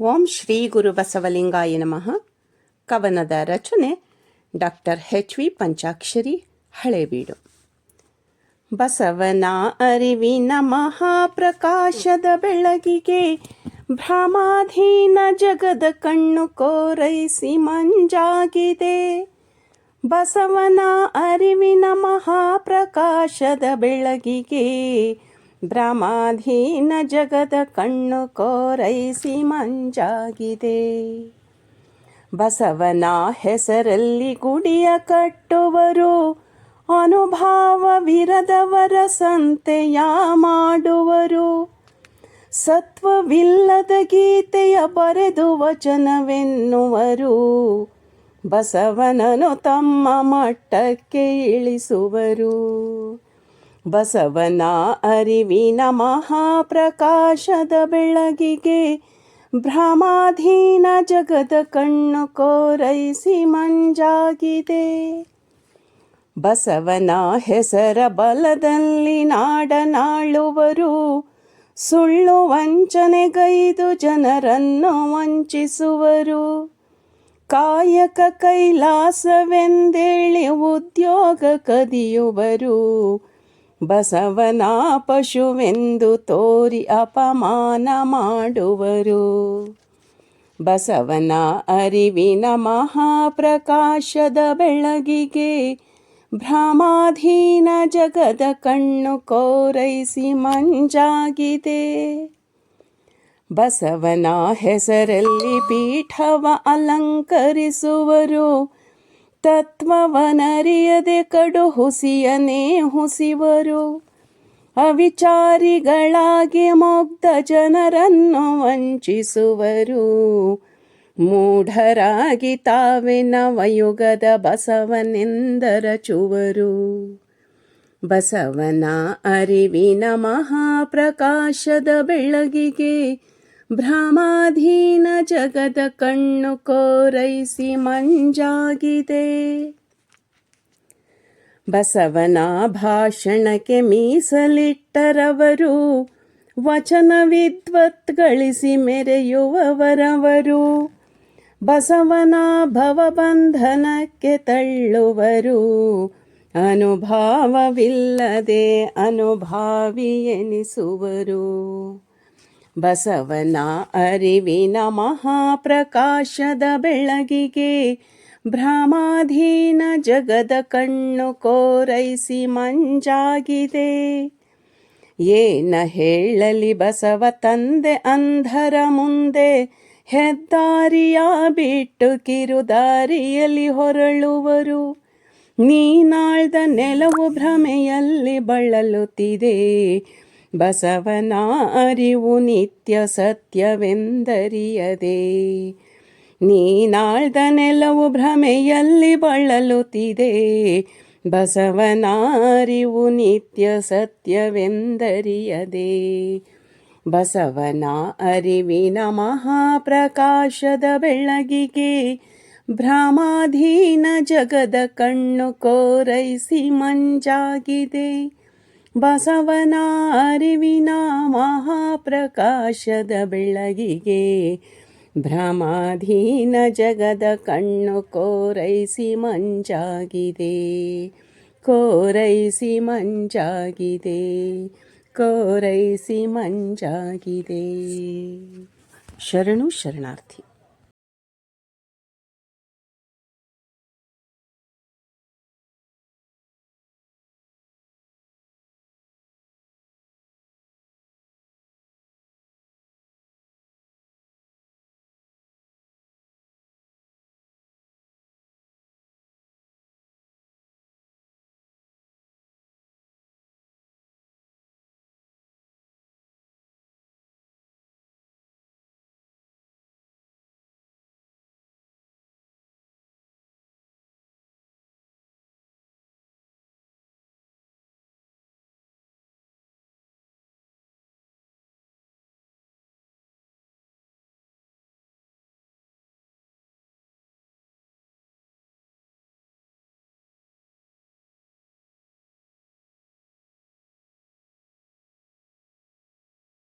ಓಂ ಶ್ರೀ ಗುರು ಬಸವಲಿಂಗಾಯ ನಮಃ. ಕವನದ ರಚನೆ doctor H V Panchakshari, Halebeedu. ಬಸವನ ಅರಿವಿನ ಮಹಾಪ್ರಕಾಶದ ಬೆಳಗಿಗೆ ಭ್ರಮಾಧೀನ ಜಗದ ಕಣ್ಣು ಕೋರೈಸಿ ಮಂಜಾಗಿದೆ. ಬಸವನ ಅರಿವಿನ ಮಹಾಪ್ರಕಾಶದ ಬೆಳಗಿಗೆ ಭ್ರಮಾಧೀನ ಜಗದ ಕಣ್ಣು ಕೋರೈಸಿ ಮಂಜಾಗಿದೆ. ಬಸವನ ಹೆಸರಲ್ಲಿ ಗುಡಿಯ ಕಟ್ಟುವರು ಅನುಭಾವವಿರದವರ ಸಂತೆಯ ಮಾಡುವರು. ಸತ್ವವಿಲ್ಲದ ಗೀತೆಯ ಬರೆದು ವಚನವೆನ್ನುವರು. ಬಸವನನು ತಮ್ಮ ಮಟ್ಟಕ್ಕೆ ಇಳಿಸುವರು. ಬಸವನ ಅರಿವಿನ ಮಹಾಪ್ರಕಾಶದ ಬೆಳಗಿಗೆ ಭ್ರಮಾಧೀನ ಜಗದ ಕಣ್ಣು ಕೋರೈಸಿ ಮಂಜಾಗಿದೆ. ಬಸವನ ಹೆಸರ ಬಲದಲ್ಲಿ ನಾಡನಾಳುವರು. ಸುಳ್ಳು ವಂಚನೆಗೈದು ಜನರನ್ನು ವಂಚಿಸುವರು. ಕಾಯಕ ಕೈಲಾಸವೆಂದೇಳಿ ಉದ್ಯೋಗ ಕದಿಯುವರು. ಬಸವನ ಪಶುವೆಂದು ತೋರಿ ಅಪಮಾನ ಮಾಡುವರು. ಬಸವನ ಅರಿವಿನ ಮಹಾಪ್ರಕಾಶದ ಬೆಳಗಿಗೆ ಭ್ರಮಾಧೀನ ಜಗದ ಕಣ್ಣು ಕೋರೈಸಿ ಮಂಜಾಗಿದೆ. ಬಸವನ ಹೆಸರಲ್ಲಿ ಪೀಠವ ಅಲಂಕರಿಸುವರು. ತತ್ವವನರಿಯದೆ ಕಡು ಹುಸಿಯನೇ ಹುಸಿವರು. ಅವಿಚಾರಿಗಳಾಗಿ ಮುಗ್ಧ ಜನರನ್ನು ವಂಚಿಸುವರು. ಮೂಢರಾಗಿ ತಾವೇ ನವಯುಗದ ಬಸವನೆಂದರಚುವರು. ಬಸವನ ಅರಿವಿನ ಮಹಾಪ್ರಕಾಶದ ಬೆಳಗಿಗೆ ಭ್ರಮಾಧೀನ ಜಗದ ಕಣ್ಣು ಕೋರೈಸಿ ಮಂಜಾಗಿದೆ. ಬಸವನ ಭಾಷಣಕ್ಕೆ ಮೀಸಲಿಟ್ಟರವರು, ವಚನ ವಿದ್ವತ್ ಗಳಿಸಿ ಮೆರೆಯುವವರವರು, ಬಸವನ ಭವಬಂಧನಕ್ಕೆ ತಳ್ಳುವರು. ಅನುಭಾವವಿಲ್ಲದೆ ಅನುಭಾವಿ ಎನಿಸುವರು. ಬಸವನ ಅರಿವಿನ ಮಹಾಪ್ರಕಾಶದ ಬೆಳಗಿಗೆ ಭ್ರಮಾಧೀನ ಜಗದ ಕಣ್ಣು ಕೋರೈಸಿ ಮಂಜಾಗಿದೆ. ಏನ ಹೇಳಲಿ ಬಸವ ತಂದೆ ಅಂಧರ ಮುಂದೆ, ಹೆದ್ದಾರಿಯ ಬಿಟ್ಟು ಕಿರುದಾರಿಯಲ್ಲಿ ಹೊರಳುವರು. ನೀನಾಳ್ದ ನೆಲವು ಭ್ರಮೆಯಲ್ಲಿ ಬಳಲುತ್ತಿದೆ ಬಸವನ ಅರಿವು ನಿತ್ಯ ಸತ್ಯವೆಂದರಿಯದೆ. ನೀನಾಳ್ದ ನೆಲವು ಭ್ರಮೆಯಲ್ಲಿ ಬಳಲುತ್ತಿದೆ. ಬಸವನ ಅರಿವು ನಿತ್ಯ ಸತ್ಯವೆಂದರಿಯದೆ. ಬಸವನ ಅರಿವಿನ ಮಹಾಪ್ರಕಾಶದ ಬೆಳಗಿಗೆ ಭ್ರಮಾಧೀನ ಜಗದ ಕಣ್ಣು ಕೋರೈಸಿ ಮಂಜಾಗಿದೆ. ಬಸವನ ಅರಿವಿನ ಮಹಾಪ್ರಕಾಶದ ಬೆಳಗಿಗೆ ಭ್ರಮಾಧೀನ ಜಗದ ಕಣ್ಣು ಕೋರೈಸಿ ಮಂಜಾಗಿದೆ. ಕೋರೈಸಿ ಮಂಜಾಗಿದೆ. ಕೋರೈಸಿ ಮಂಜಾಗಿದೆ. ಶರಣು ಶರಣಾರ್ಥಿ.